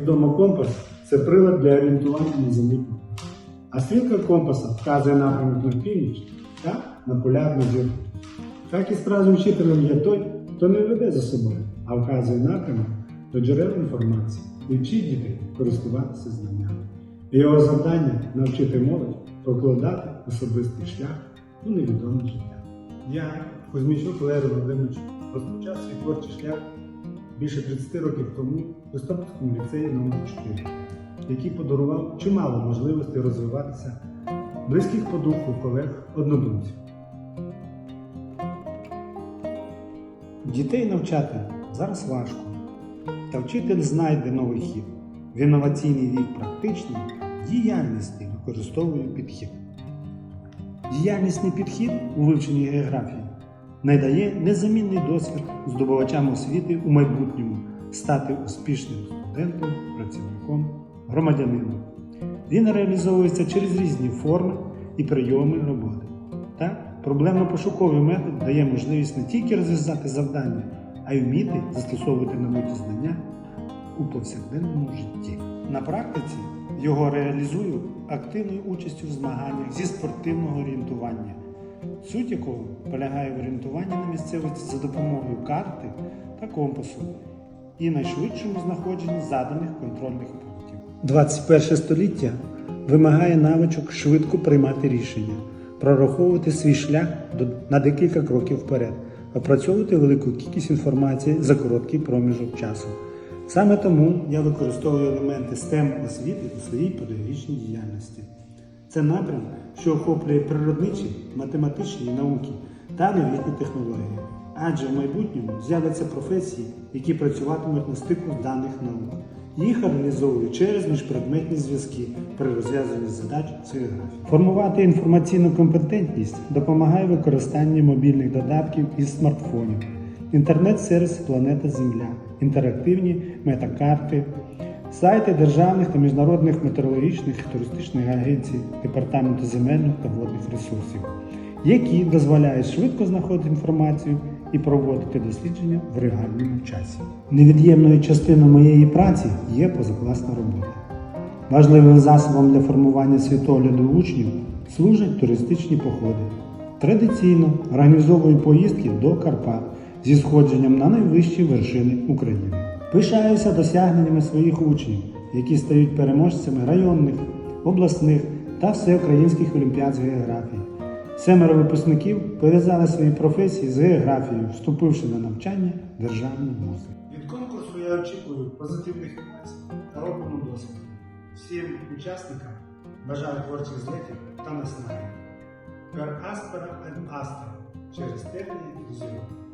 компас це прилад для орієнтування на землі. А стрілка компаса вказує напрямок на північ та на полярну зірку. Так і справжнім вчителем є той, хто не веде за собою, а вказує напрямок до джерел інформації і вчить дітей користуватися знаннями. Його завдання навчити молодь прокладати особистий шлях у невідоме життя. Я, Кузьмічук Валерій Володимирович, розпочав свій творчий шлях більше 30 років тому Листопадському ліцеї номер 4 який подарував чимало можливостей розвиватися близьких по духу колег однодумців. Дітей навчати зараз важко, та вчитель знайде новий хід. В інноваційний вік практичний діяльності використовує підхід. Діяльнісний підхід у вивченні географії надає незамінний досвід здобувачам освіти у майбутньому стати успішним студентом, працівником, громадянином. Він реалізовується через різні форми і прийоми роботи. Так, проблемно-пошуковий метод дає можливість не тільки розв'язати завдання, а й вміти застосовувати набуті знання у повсякденному житті. На практиці його реалізую активною участю в змаганнях зі спортивного орієнтування, суть якого полягає в орієнтуванні на місцевості за допомогою карти та компасу і найшвидшому знаходженні заданих контрольних пунктів. 21 століття вимагає навичок швидко приймати рішення, прораховувати свій шлях на декілька кроків вперед, опрацьовувати велику кількість інформації за короткий проміжок часу. Саме тому я використовую елементи STEM освіти у своїй педагогічній діяльності. Це напрям, що охоплює природничі, математичні науки та новітні технології. Адже в майбутньому з'являться професії, які працюватимуть на стику даних наук. Їх організовують через міжпредметні зв'язки при розв'язанні задач з географії. Формувати інформаційну компетентність допомагає використання мобільних додатків із смартфонів, інтернет-сервіс Планета Земля, інтерактивні метакарти, сайти державних та міжнародних метеорологічних і туристичних агенцій Департаменту земельних та водних ресурсів, які дозволяють швидко знаходити інформацію і проводити дослідження в реальному часі. Невід'ємною частиною моєї праці є позакласна робота. Важливим засобом для формування світогляду учнів служать туристичні походи. Традиційно організовую поїздки до Карпат зі сходженням на найвищі вершини України. Пишаюся досягненнями своїх учнів, які стають переможцями районних, обласних та всеукраїнських олімпіад з географії. Семеро випускників пов'язали свої професії з географією, вступивши на навчання в державний. Від конкурсу я очікую позитивних емоцій та робимо досвіду. Всім учасникам бажаю творчих злетів та наснаги. Per aspera ad astra через терміни і.